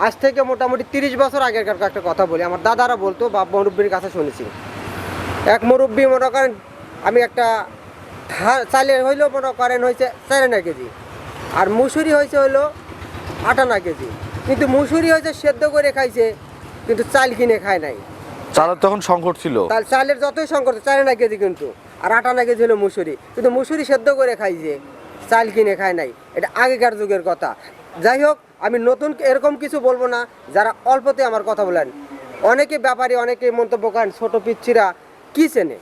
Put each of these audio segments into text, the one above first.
আজ থেকে মোটামুটি তিরিশ বছর আগেরকার একটা কথা বলি। আমার দাদারা বলতো বা মুরব্বীর কাছে শুনেছি। এক মুরব্বী মনে করেন আমি একটা ধা- চালে হইল মনে করেন হয়েছে চার আনা কেজি। আর মুসুরি হয়েছে হইল আট আনা কেজি। কিন্তু মুসুরি হয়েছে সেদ্ধ করে খাইছে কিন্তু চাল কিনে খায় নাই। চালের তখন সংকট ছিল। চালের যতই সংকট চার আনা কেজি কিন্তু। আর আট আনা কেজি হলো মুসুরি। কিন্তু মুসুরি সেদ্ধ করে খাইছে চাল কিনে খায় নাই। এটা আগেকার যুগের কথা। যাই হোক আমি নতুন এরকম কিছু বলব না যারা অল্পতে আমার কথা বলেন। অনেকে ব্যাপারী অনেকে মন্তব্য করেন ছোট পিচ্ছিরা কি চেনে?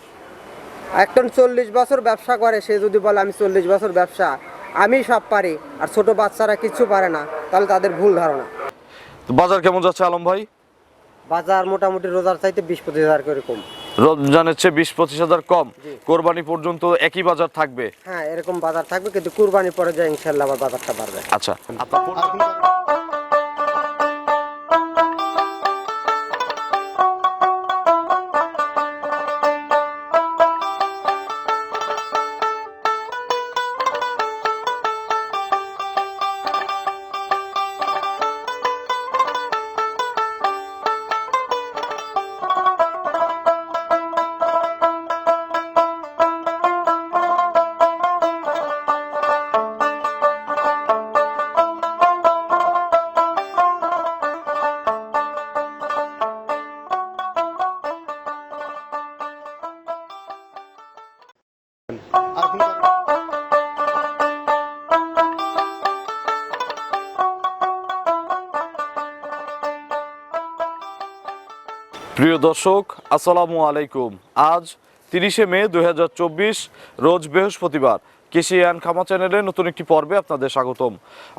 একজন চল্লিশ বছর ব্যবসা করে সে যদি বলে আমি চল্লিশ বছর ব্যবসা আমি সব পারি আর ছোট বাচ্চারা কিছু পারে না তাহলে তাদের ভুল ধারণা। বাজার কেমন যাচ্ছে আলম ভাই? বাজার মোটামুটি রোজার চাইতে বিশ পঁচিশ হাজার করে কম। রমজানের চেয়ে বিশ পঁচিশ হাজার কম। কোরবানি পর্যন্ত একই বাজার থাকবে? হ্যাঁ এরকম বাজার থাকবে কিন্তু কোরবানি পরে যায় ইনশাল্লাহ আবার বাজারটা বাড়বে। আচ্ছা প্রিয় দর্শক আসসালামু আলাইকুম। আজ তিরিশে মে দু হাজার চব্বিশ রোজ বৃহস্পতিবার। কৃষি অ্যান্ড খামা চ্যানেলে নতুন একটি পর্বে আপনাদের স্বাগতম।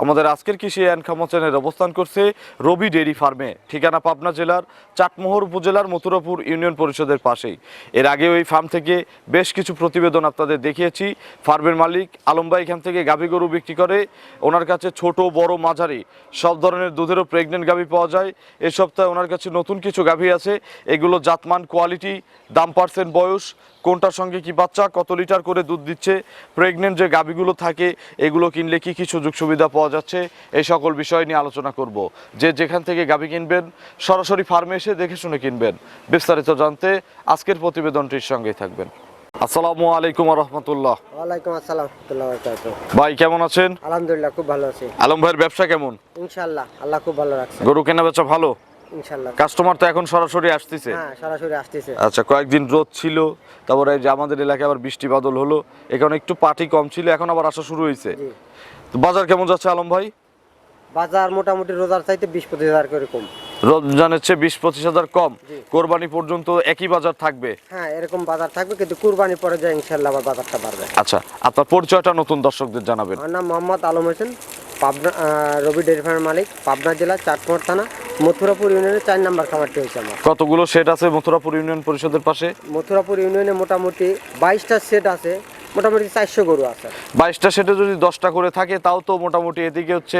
আমাদের আজকের কৃষি অ্যান্ড খামা চ্যানেল অবস্থান করছে রবি ডেইরি ফার্মে, ঠিকানা পাবনা জেলার চাটমোহর উপজেলার মথুরাপুর ইউনিয়ন পরিষদের পাশেই। এর আগে ওই ফার্ম থেকে বেশ কিছু প্রতিবেদন আপনাদের দেখিয়েছি। ফার্মের মালিক আলমবাই এখান থেকে গাভী গরু বিক্রি করে, ওনার কাছে ছোট, বড়, মাঝারি, সব ধরনের দুধেরও প্রেগনেন্ট গাভী পাওয়া যায়। এ সপ্তাহে ওনার কাছে নতুন কিছু গাভী আছে। এগুলো জাতমান কোয়ালিটি দাম পার্সেন্ট বয়স, কোনটার সঙ্গে কি বাচ্চা, কত লিটার করে দুধ দিচ্ছে প্রেগনেন্ট যে গাভীগুলো থাকে এগুলো কিনলে কি কি সুযোগ সুবিধা পাওয়া যাচ্ছে এই সকল বিষয় নিয়ে আলোচনা করব। যে যেখান থেকে গাভী কিনবেন সরাসরি ফার্মে এসে দেখে শুনে কিনবেন। বিস্তারিত জানতে আজকের প্রতিবেদনটির সঙ্গেই থাকবেন। আসসালামু আলাইকুম রহমতুল্লাহ। ওয়ালাইকুম আসসালাম রহমতুল্লাহ ভাই কেমন আছেন? আলহামদুলিল্লাহ খুব ভালো আছি। আলম ভাইয়ের ব্যবসা কেমন? ইনশাল্লাহ আল্লাহ খুব ভালো রাখছে। গরু কেনা বেচা ভালো? ইনশাল্লাহ কাস্টমার তো এখন সরাসরি আসতেছে। হ্যাঁ সরাসরি আসতেছে। আচ্ছা কয়েকদিন রোদ ছিল তারপরে যে আমাদের এলাকায় আবার বৃষ্টি বাদল হলো এখানে একটু পাটি কম ছিল এখন আবার আসা শুরু হয়েছে। তো বাজার কেমন যাচ্ছে আলম ভাই? বাজার মোটামুটি রোজার চাইতে বিশ পঁচিশ হাজার করে কম। রমজানের চেয়ে বিশ পঁচিশ হাজার কম। কোরবানি পর্যন্ত একই বাজার থাকবে? হ্যাঁ এরকম বাজার থাকবে কিন্তু কুরবানি পরে যায় ইনশাল্লাহ আবার বাজারটা বাড়বে। আচ্ছা আপনার পরিচয়টা নতুন দর্শকদের জানাবেন। আমার নাম মোহাম্মদ আলম হোসেন পাবনা রবি ডেয়ারি ফার্মের মালিক পাবনা জেলা চাটমোহর থানা। মথুরাপুর ইউনিয়নের চার নাম্বার খামারটি হয়েছে আমার। কতগুলো সেট আছে মথুরাপুর ইউনিয়ন পরিষদের পাশে? মথুরাপুর ইউনিয়নে মোটামুটি বাইশটা সেট আছে মোটামুটি চারশো গরু আছে। বাইশটা সেটে যদি দশটা করে থাকে তাও তো মোটামুটি এদিকে হচ্ছে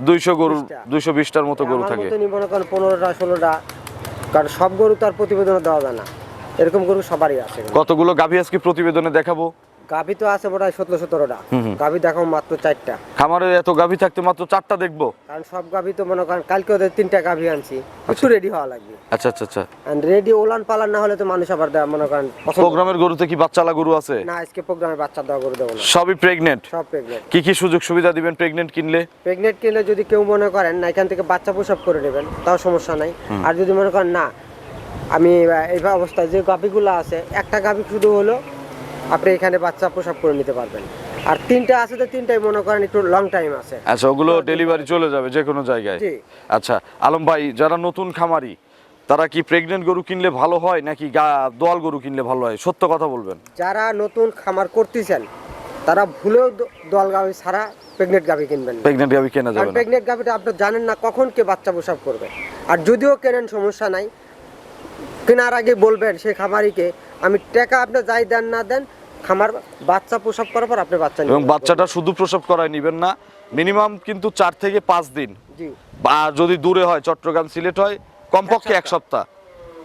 দুইশো- গরু দুইশো বিশটার মতো গরু থাকে। মনে করেন পনেরোটা ষোলোটা কারণ সব গরু তো আর প্রতিবেদনে দেওয়া যায় না। এরকম গরু সবারই আছে। কতগুলো গাভী আজকে প্রতিবেদনে দেখাবো? গাভি তো আছে মোটামুটি সতেরো সতেরোটা। গাভি দেখো মাত্র চারটা। খামারে এত গাভী থাকতে মাত্র চারটা দেখব? কারণ সব গাভি তো মনে করেন কালকে ওদের তিনটা গাভি আনছি। একটু রেডি হওয়া লাগবে। আচ্ছা আচ্ছা আচ্ছা। রেডি ওলান পালান না হলে তো মানুষ আবার দেয় মনে করেন প্রোগ্রামের গরুতে কি বাচ্চালা গরু আছে? না আজকে প্রোগ্রামে বাচ্চা দেওয়া করে দেবো না। সবই প্রেগনেন্ট সব প্রেগনেন্ট কি কি সুযোগ সুবিধা দিবেন প্রেগনেন্ট কিনলে? প্রেগনেন্ট কিনলে যদি কেউ মনে করেন না এখান থেকে বাচ্চা প্রসব করে নেবেন তাও সমস্যা নাই। আর যদি মনে করেন না আমি এইভাবে অবস্থায় যে গাভিগুলো আছে একটা গাভি শুধু হলো আপনি এখানে বাচ্চা প্রসব করে নিতে পারবেন। আর তিনটা আছে তো তিনটাই মনে করেন একটু লং টাইম আছে। আচ্ছা ওগুলো ডেলিভারি চলে যাবে যে কোনো জায়গায়। আচ্ছা আলম ভাই যারা নতুন খামারি তারা কি প্রেগনেন্ট গরু কিনলে ভালো হয় নাকি গা দোয়াল গরু কিনলে ভালো হয়? সত্য কথা বলবেন। যারা নতুন খামার করতেছেন তারা ভুলেও দ- দল গাভি ছাড়া প্রেগনেন্ট গাভি কিনবেন প্রেগনেন্ট গাভি কেনা যাবে না। প্রেগনেন্ট গাভিটা আপনি জানেন না কখন কে বাচ্চা প্রসব করবে। আর যদিও কেনেন সমস্যা নাই কেনার আগে বলবেন সেই খামারিকে আমি টাকা আপনি যাই দেন না দেন খামার বাচ্চা প্রসব করার পর আপনি বাচ্চা এবং বাচ্চাটা শুধু প্রসব করায় নিবেন না মিনিমাম কিন্তু চার থেকে পাঁচ দিন। বা যদি দূরে হয় চট্টগ্রাম সিলেট হয় কমপক্ষে এক সপ্তাহ।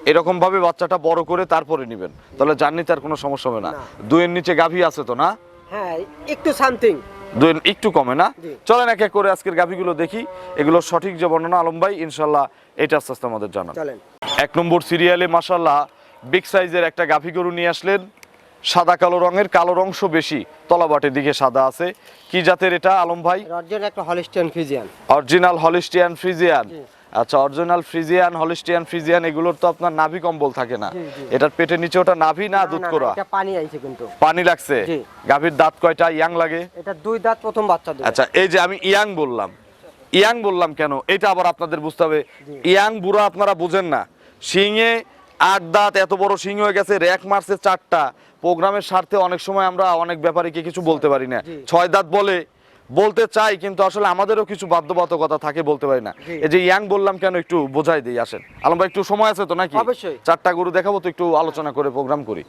এরকম ভাবে বাচ্চাটা বড় করে তারপরে নিবেন। তাহলে জার্নিতে আর কোনো সমস্যা হবে না। দুয়ের নিচে গাভী আছে তো না? হ্যাঁ একটু সামথিং দুই একটু কমে না। চলেন এক এক করে আজকের গাভীগুলো দেখি। এগুলো সঠিক যে বর্ণনা আলম ভাই ইনশাল্লাহ এটা আস্তে আস্তে আমাদের জানান। এক নম্বর সিরিয়ালে মাসাল্লাহ বিগ সাইজের একটা গাভি গরু নিয়ে আসলেন। সাদা কালো রঙের কালো অংশ বেশি তলাবাটের দিকে সাদা আছে। কি জাতের এটা আলম ভাই? অরিজিনাল একটা হলিস্টিয়ান অরিজিনাল হলিস্টিয়ান ফ্রিজিয়ান। আচ্ছা অরিজিনাল ফ্রিজিয়ান হলিস্টিয়ান ফ্রিজিয়ান এগুলোর তো আপনার নাভি কম্বল থাকে না। এটার পেটের নিচে ওটা নাভি না দুধ করা এটা পানি আইছে কিন্তু। পানি লাগছে। গাভীর দাঁত কয়টা ইয়াং লাগে? এটা দুই দাঁত প্রথম বাচ্চা দেবে আচ্ছা এই যে আমি ইয়াং বললাম। ইয়াং বললাম কেন? এটা আবার আপনাদের বুঝতে হবে। ইয়াং বুড়া আপনারা বুঝেন না। শিঙে আট দাঁত এত বড় শিং হয়ে গেছে র্যাক মারছে চারটা। প্রোগ্রামের স্বার্থে অনেক সময় আমরা অনেক ব্যাপারীকে কিছু বলতে পারি না। ছয় দাঁত বলে বলতে চাই কিন্তু আসলে আমাদেরও কিছু বাধ্যবাধকতা থাকে বলতে পারি না। এই যে ইয়াং বললাম কেন একটু বোঝাই দিই আসেন। আলম ভাই একটু সময় আছে তো নাকি? চারটা গরু দেখাবো তো একটু আলোচনা করে প্রোগ্রাম করি।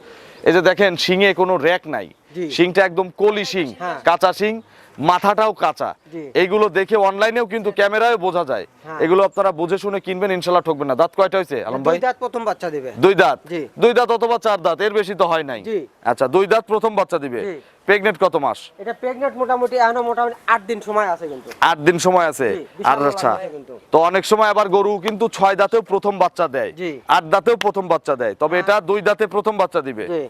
এই যে দেখেন শিঙে কোনো র্যাক নাই। সিংটা একদম কলি সিং হ্যাঁ। কাঁচা শিং মাথাটাও কাঁচা। এইগুলো দেখে অনলাইনেও কিন্তু ক্যামেরায় বোঝা যায়। হ্যাঁ। এগুলো আপনারা বুঝে শুনে কিনবেন ইনশাল্লাহ ঠকবেন না। দাঁত কয়টা হয়েছে আলম ভাই? দুই দাঁত প্রথম বাচ্চা দিবে। দুই দাঁত? দুই দাঁত অথবা চার দাঁত এর বেশি তো হয় নাই। জি। আচ্ছা দুই দাঁত প্রথম বাচ্চা দিবে। প্রেগনেন্ট কত মাস? এটা প্রেগনেন্ট মোটামুটি এখনও মোটামুটি আট দিন সময় আছে কিন্তু। আট দিন সময় আছে? আর আচ্ছা তো অনেক সময় আবার গরু কিন্তু ছয় দাঁতেও প্রথম বাচ্চা দেয়। জি। আট দাঁতেও প্রথম বাচ্চা দেয়। তবে এটা দুই দাঁতে প্রথম বাচ্চা দিবে। জি।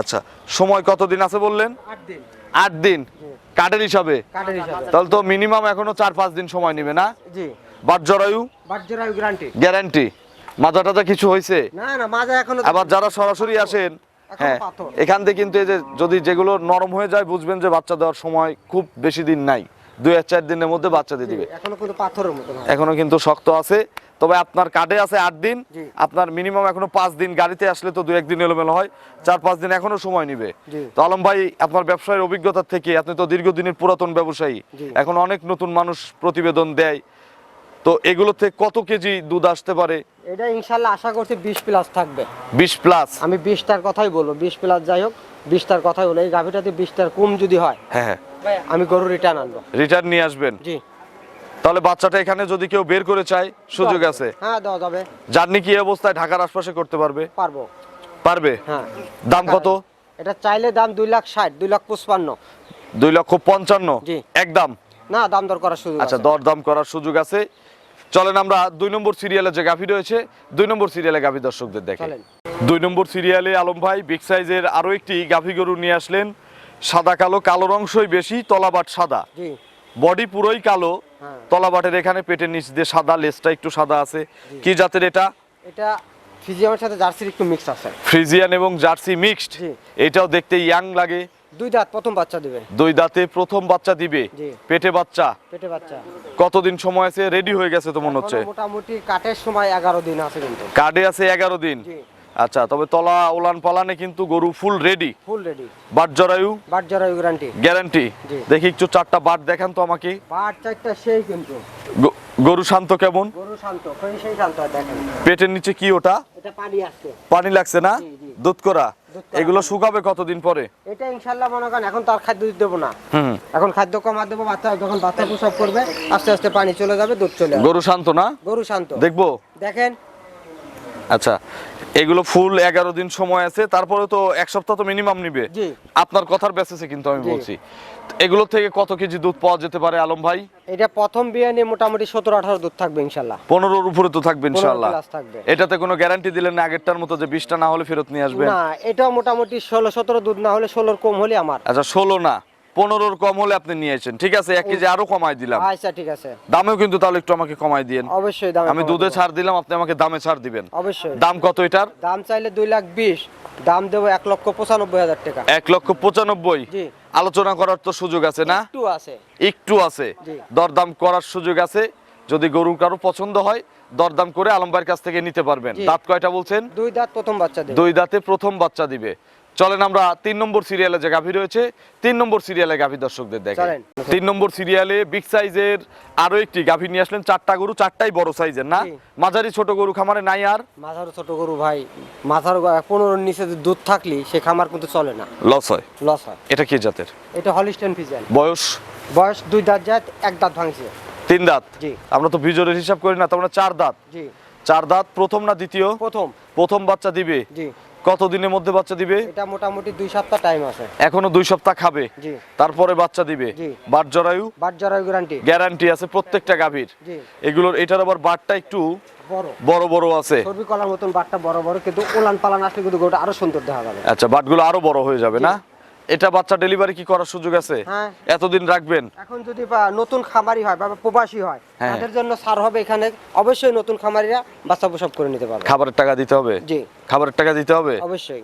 আচ্ছা সময় কতদিন আছে বললেন? আট দিন। আট দিন কাঠের হিসাবে। তাহলে তো মিনিমাম এখনও চার পাঁচ দিন সময় নেবে না? জি। বাট জরায়ু? গ্যারান্টি গ্যারান্টি মাজা টাজা কিছু হয়েছে? না না মাজা এখনও আবার যারা সরাসরি আসেন হ্যাঁ এখান থেকে কিন্তু এই যে যদি যেগুলো নরম হয়ে যায় বুঝবেন যে বাচ্চা দেওয়ার সময় খুব বেশি দিন নাই। দুই আর চার দিনের মধ্যে বাচ্চা দিয়ে দিবে। এখনও কিন্তু পাথরের মতো এখনও কিন্তু শক্ত আছে। তবে আপনার কার্ডে আছে আট দিন আপনার মিনিমাম এখনও পাঁচ দিন। গাড়িতে আসলে তো দু একদিন এলোমেলো হয় চার পাঁচ দিন এখনও সময় নিবে। তো আলম ভাই আপনার ব্যবসায়ের অভিজ্ঞতা থেকে আপনি তো দীর্ঘদিনের পুরাতন ব্যবসায়ী এখন অনেক নতুন মানুষ প্রতিবেদন দেয়। তো এগুলো থেকে কত কেজি দুধ আসতে পারে? এটা ইনশাল্লাহ আশা করছি বিশ প্লাস থাকবে। বিশ প্লাস আমি বিশটার কথাই বলব বিশ প্লাস যাই হোক বিশটার কথাই বলো এই গাভিটাতে বিশটার কম যদি হয় হ্যাঁ হ্যাঁ। আমি গরু রিটার্ন আনব। রিটার্ন নিয়ে আসবেন? জি। তাহলে বাচ্চাটা এখানে যদি কেউ বের করে চায় সুযোগ আছে। হ্যাঁ দেওয়া যাবে। জার্নি কি অবস্থায় ঢাকার আশপাশে করতে পারবে? পারব। পারবে? হ্যাঁ। দাম কত? এটা চাইলে দাম দুই লাখ ষাট দুই লাখ পঁচপান্ন। দুই লক্ষ পঞ্চান্ন? জি। একদম না দাম দর করার সুযোগ আচ্ছা দর দাম করার সুযোগ আছে। চলেন আমরা দুই নম্বর সিরিয়ালে যে গাভি রয়েছে দুই নম্বর সিরিয়ালে গাভি দর্শকদের দেখে। চলেন। দুই নম্বর সিরিয়ালে আলম ভাই বিগ সাইজের আরও একটি গাভি গরু নিয়ে আসলেন। সাদা কালো কালোর অংশই বেশি তলাবাট সাদা। বডি পুরোই কালো। তলাবাটের এখানে পেটের নিচ দিয়ে সাদা লেজটা একটু সাদা আছে। কি জাতের এটা? এটা ফিজিয়ামের সাথে জার্সির একটু মিক্স আছে। ফ্রিজিয়ান এবং জার্সি মিক্সড এটাও দেখতে ইয়াং লাগে। দুই দাঁত প্রথম বাচ্চা দিবে। দুই দাঁতে প্রথম বাচ্চা দিবে। পেটে বাচ্চা। পেটে বাচ্চা। কতদিন সময় আছে? রেডি হয়ে গেছে তো মনে হচ্ছে? মোটামুটি কাটের সময় এগারো দিন আছে কিন্তু। কার্ডে আছে এগারো দিন। জি। আচ্ছা তবে তলা ওলান পালানে কিন্তু গরু full ready full ready but জরায়ু? বাট জরায়ু গ্যারান্টি গ্যারান্টি দেখি একটু চারটা বাট দেখান তো আমাকে। বাট চারটা সেই কিন্তু। গরু শান্ত কেমন? গরু শান্ত সেই সেই শান্ত আর দেখেন। পেটের নিচে কি ওটা? এটা পানি আসছে পানি লাগছে না। দুধ করা? এগুলো শুকাবে কতদিন পরে? এটা ইনশাল্লাহ মনে করেন এখন তার খাদ্য দিতে দেবো না। হুম। এখন খাদ্য কমা দেবো বাচ্চা যখন বাচ্চা প্রসব করবে আস্তে আস্তে পানি চলে যাবে দুধ চলে গরু শান্ত না? গরু শান্ত। দেখব। দেখেন আচ্ছা এগুলো ফুল এগারো দিন সময় আছে তারপরে তো এক সপ্তাহ তো মিনিমাম নিবে। আপনার কথার বেসেছে কিন্তু আমি বলছি। এগুলো থেকে কত কেজি দুধ পাওয়া যেতে পারে আলম ভাই? এটা প্রথম বিয়ে নিয়ে মোটামুটি সতেরো আঠারো দুধ থাকবে ইনশাল্লাহ। পনেরোর উপরে তো থাকবে ইনশাল্লাহ। এটাতে কোনো গ্যারান্টি দিলেন না আগেরটার মতো যে বিশটা না হলে ফেরত নিয়ে আসবেন? না এটাও মোটামুটি ষোলো সতেরো দুধ না হলে ষোলোর কম হলে আমার। আচ্ছা ষোলো না। পনেরোর কম হলে আপনি নিয়েছেন। ঠিক আছে এক কেজি আরও কমাই দিলাম। আচ্ছা ঠিক আছে। দামেও কিন্তু তাহলে একটু আমাকে কমাই দিয়েন। অবশ্যই দাম আমি দুধে ছাড় দিলাম আপনি আমাকে দামে ছাড় দিবেন। অবশ্যই। দাম কত এটার? দাম চাইলে দুই লাখ বিশ দাম দেবো এক লক্ষ পঁচানব্বই হাজার টাকা। এক লক্ষ পঁচানব্বই? আলোচনা করার তো সুযোগ আছে না? একটু আছে। একটু আছে। দরদাম করার সুযোগ আছে। যদি গরু কারও পছন্দ হয় দরদাম করে আলমবাইয়ের কাছ থেকে নিতে পারবেন। দাঁত কয়টা বলছেন? দুই দাঁত প্রথম বাচ্চা দেবে। দুই দাঁতে প্রথম বাচ্চা দিবে। চলেন আমরা তিন নম্বর সিরিয়ালে যে গাভী রয়েছে তিন নম্বর সিরিয়ালে গাভী দর্শকদের দেখেন তিন নম্বর সিরিয়ালে বিগ সাইজের আরও একটি গাভী নিয়ে আসলেন চারটা গরু চারটাই বড় সাইজের না? মাঝারি ছোট গরু খামারে নাই আর? মাথার ছোট গরু ভাই মাথার পনেরোর নিচে দুধ থাকলি সে খামার কিন্তু চলে না। লস হয়? লস হয়। এটা কি জাতের? এটা হলিস্টেন ফিজিয়ান বয়স? বয়স দুই দাঁত জাত এক দাঁত ভাঙছে। তিন দাঁত? জি। আমরা তো বিজয়ের হিসাব করি না তোমরা চার দাঁত। জি। চার দাঁত প্রথম না দ্বিতীয়? প্রথম। প্রথম বাচ্চা দিবে? জি কত দিনের মধ্যে বাচ্চা দিবে? এটা মোটামুটি দুই সপ্তাহ টাইম আছে। এখনও দুই সপ্তাহ খাবে? তারপরে বাচ্চা দিবে। বাট জরায়ু? বাট জরায়ু গ্যারান্টি গ্যারান্টি আছে প্রত্যেকটা গাভীর। এগুলোর এটার আবার বাটটা একটু বড়। বড় বড় আছে। সর্বি কলার মতন বাটটা বড় বড় কিন্তু ওলান পালান আসলে কিন্তু গোটা আরও সুন্দর দেখা যাবে। আচ্ছা বাটগুলো আরও বড় হয়ে যাবে না? এটা বাচ্চা ডেলিভারি কি করার সুযোগ আছে? হ্যাঁ। এতদিন রাখবেন। এখন যদি নতুন খামারি হয় বা প্রবাসী হয় হ্যাঁ। তাদের জন্য সার হবে এখানে। অবশ্যই নতুন খামারিরা বাচ্চা প্রসব করে নিতে পারবে। খাবারের টাকা দিতে হবে? জি। খাবারের টাকা দিতে হবে? অবশ্যই।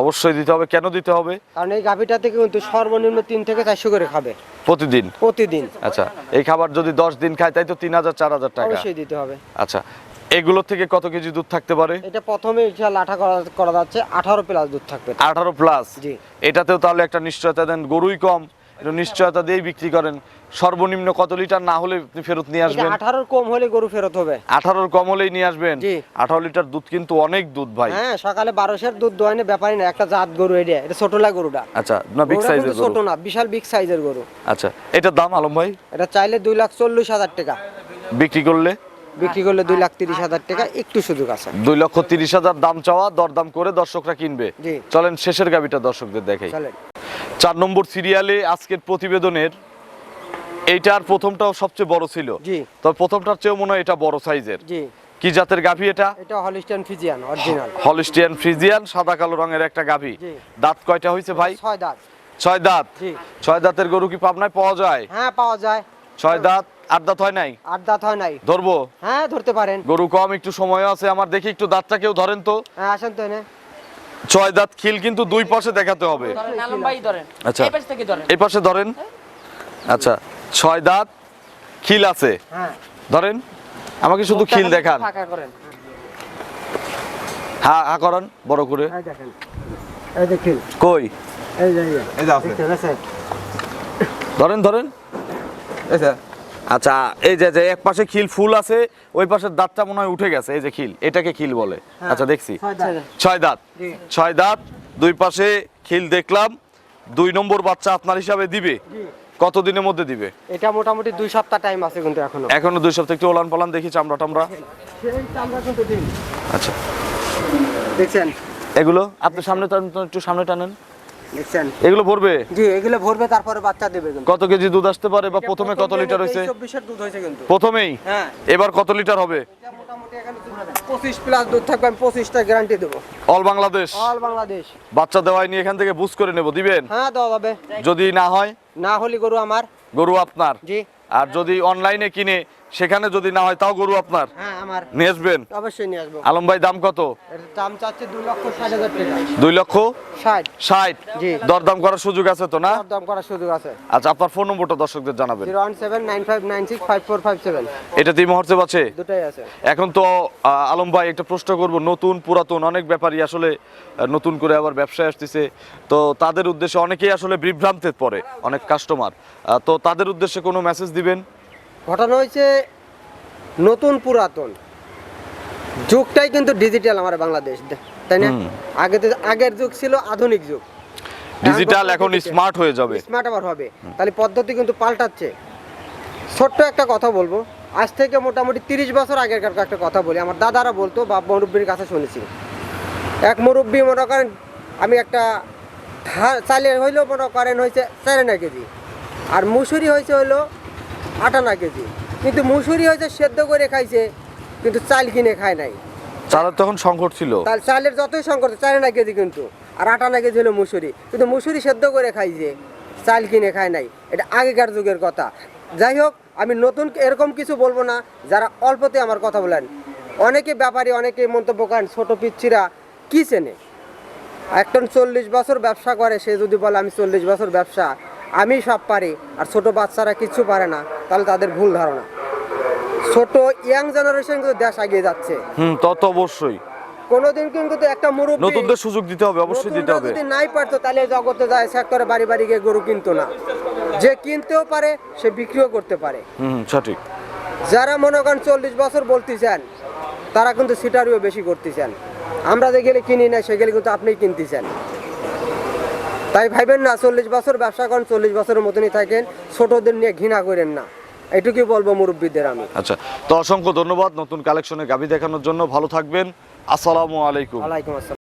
অবশ্যই দিতে হবে। কেন দিতে হবে? কারণ এই গাভিটা থেকে কিন্তু সর্বনিম্ন তিন থেকে চারশো করে খাবে। প্রতিদিন? প্রতিদিন। আচ্ছা এই খাবার যদি দশ দিন খায় তাই তো তিন হাজার চার হাজার টাকা। অবশ্যই দিতে হবে। আচ্ছা এগুলো থেকে কত কেজি দুধ থাকতে পারে? এটা প্রথমে ইনশাল্লাহ আঠা করা যাচ্ছে আঠারো প্লাস দুধ থাকবে। আঠারো প্লাস? জি। এটাতেও তাহলে একটা নিশ্চয়তা দেন গরুই কম একটু নিশ্চয়তা দিয়েই বিক্রি করেন। সর্বনিম্ন কত লিটার না হলে আপনি ফেরত নিয়ে এটা আসবেন আঠারোর কম হলে গরু ফেরত হবে। আঠারোর কম হলেই নিয়ে আসবেন? জি। আঠারো লিটার দুধ কিন্তু অনেক দুধ ভাই। হ্যাঁ সকালে বারোশের দুধ দোয়ানে ব্যাপারই না একটা জাত গরু এটা এটা ছোটলা গরুটা। আচ্ছা না বিগ সাইজের গরু ছোট না বিশাল বিগ সাইজের গরু। আচ্ছা এটার দাম আলম ভাই? এটা চাইলে দুই লাখ চল্লিশ হাজার টাকা। বিক্রি করলে? বিক্রি করলে দুই লাখ তিরিশ হাজার টাকা একটু সুযোগ আছে। দুই লক্ষ তিরিশ হাজার দাম চাওয়া দরদাম করে দর্শকরা কিনবে। চলেন শেষের গাবিটা দর্শকদের দেখাই। চার নম্বর সিরিয়ালে আজকের প্রতিবেদনের এইটার প্রথমটাও সবচেয়ে বড় ছিল। জি। তবে প্রথমটার চেয়েও মনে হয় এটা বড় সাইজের। জি। কি জাতের গাভী এটা? এটা Holstein Friesian original Holstein Friesian সাদা কালো রঙের একটা গাভী। জি। দাঁত কয়টা হয়েছে ভাই? ছয় দাঁত। ছয় দাঁত। জি। ছয় দাঁতের গরু কি পাবনায় পাওয়া যায়? হ্যাঁ পাওয়া যায়। ছয় দাঁত। আট দাঁত হয় নাই? আট দাঁত হয় নাই। ধরবো? হ্যাঁ ধরতে পারেন। গরু কম একটু সময় আছে আমার দেখি একটু দাঁতটা কেউ ধরেন তো। হ্যাঁ আসেন তো এনে। ছয় দাঁত খিল কিন্তু দুই পাশে দেখাতে হবে। ধরেন আলম ভাই ধরেন। আচ্ছা। এই ধরেন। পাশে ধরেন। আচ্ছা ছয় দাঁত খিল আছে। হ্যাঁ। ধরেন আমাকে শুধু খিল দেখান। ফাঁকা করেন। হ্যাঁ করান বড় করে। এই দেখেন। এই দেখেন কই? ধরেন ধরেন। এই যে। আচ্ছা এই যে যে এক পাশে খিল ফুল আছে ওই পাশের দাঁতটা মনে হয় উঠে গেছে এই যে খিল এটাকে খিল বলে। আচ্ছা দেখছি। ছয় দাঁত। ছয় দাঁত। দুই পাশে খিল দেখলাম দুই নম্বর বাচ্চা আপনার হিসাবে দিবে? কতদিনের মধ্যে দিবে? এটা মোটামুটি দুই সপ্তাহ টাইম আছে কিন্তু এখনও। এখনও দুই সপ্তাহ একটু ওলান পালান দেখি চামড়া টামড়া। আচ্ছা। দেখছেন? এগুলো? আপনি সামনে একটু সামনে টানেন। দেখছেন এগুলো ভরবে? জি এগুলো ভরবে তারপরে বাচ্চা দেবে কত কেজি দুধ আসতে পারে বা প্রথমে কত লিটার হয়েছে? চব্বিশের দুধ হয়েছে কিন্তু। প্রথমেই? হ্যাঁ। এবার কত লিটার হবে? এটা মোটামুটি এখানে পঁচিশ প্লাস দুধ থাকবে আমি পঁচিশটা গ্যারান্টি দেবো। অল বাংলাদেশ অল বাংলাদেশ বাচ্চা দেওয়াই নিয়ে এখান থেকে বুঝ করে নেব দিবেন? হ্যাঁ দেওয়া যাবে। যদি না হয়? না হলে গরু আমার। গরু আপনার? জি। আর যদি অনলাইনে কিনে সেখানে যদি না হয় তাও গরু আপনার? হ্যাঁ আমার। নিয়ে আসবেন? আলম ভাই দাম কত? দুই লক্ষ ষাট। দরদাম করার সুযোগ আছে তো না? করার সুযোগ আছে। আচ্ছা আপনার ফোন নম্বরটা দর্শকদের জানাবেন। এটা তিন মুহূর্তে আছে? দুটাই আছে। এখন তো আলম ভাই একটা প্রশ্ন করব। নতুন পুরাতন অনেক ব্যাপারই আসলে নতুন করে আবার ব্যবসায় আসতেছে। তো তাদের উদ্দেশ্যে অনেকেই আসলে বিভ্রান্তে পড়ে অনেক কাস্টমার তো তাদের উদ্দেশ্যে কোনো মেসেজ দিবেন? ঘটনা হয়েছে নতুন পুরাতন। যুগটাই কিন্তু ডিজিটাল আমার বাংলাদেশ তাই না? আগে তো- আগের যুগ ছিল আধুনিক যুগ। ডিজিটাল এখন স্মার্ট হয়ে যাবে। স্মার্ট আবার হবে। তাহলে পদ্ধতি কিন্তু পাল্টাচ্ছে। ছোট্ট একটা কথা বলব। আজ থেকে মোটামুটি তিরিশ বছর আগেকার একটা কথা বলি। আমার দাদারা বলতো বা মুরব্বীর কাছে শুনেছি। এক মুরব্বী মনে করেন আমি একটা ধা- চালের হইলেও মনে করেন হয়েছে চার আনা কেজি। আর মুসুরি হয়েছে হইল আট আনা কেজি। কিন্তু মুসুরি হয়েছে সেদ্ধ করে খাইছে কিন্তু চাল কিনে খায় নাই। চালের তখন সংকট ছিল। চালের যতই সংকট চার আনা কেজি কিন্তু। আর আট আনা কেজি হলো মুসুরি। কিন্তু মুসুরি সেদ্ধ করে খাইছে চাল কিনে খায় নাই। এটা আগেকার যুগের কথা। যাই হোক আমি নতুন এরকম কিছু বলব না। যারা অল্পতে আমার কথা বলেন। অনেকে ব্যাপারী অনেকে মন্তব্য করেন ছোট পিচ্ছিরা কি চেনে? একজন চল্লিশ বছর ব্যবসা করে সে যদি বলে আমি চল্লিশ বছর ব্যবসা আমি সব পারি আর ছোট বাচ্চারা কিছু পারে না তাহলে তাদের ভুল ধারণা। ছোট ইয়াং জেনারেশন কিন্তু দেশ এগিয়ে যাচ্ছে। হুম তত অবশ্যই। কোনোদিন কিন্তু একটা মুরব্বী নতুনদের সুযোগ দিতে হবে অবশ্যই দিতে হবে। যদি নাই পারতো তাহলে জগতে যায় সেক্টরে বাড়ি বাড়ি গিয়ে গরু কিনতো না। যে কিনতেও পারে সে বিক্রিও করতে পারে। হুম সঠিক। যারা মনে করেন চল্লিশ বছর বলতেছেন তারা কিন্তু সিটারিও বেশি করতেছেন। আমরা যে গেলে কিনি না সে গেলে কিন্তু আপনিই কিনতেছেন। তাই ভাইবেন না চল্লিশ বছর ব্যবসা করেন চল্লিশ বছরের মতনই থাকেন ছোটদের নিয়ে ঘৃণা করেন না। এটুকুই বলব মুরব্বীদের আমি। আচ্ছা তো অসংখ্য ধন্যবাদ নতুন কালেকশনের গাভী দেখানোর জন্য। ভালো থাকবেন। আসসালামু আলাইকুম। আলাইকুম আসসালাম।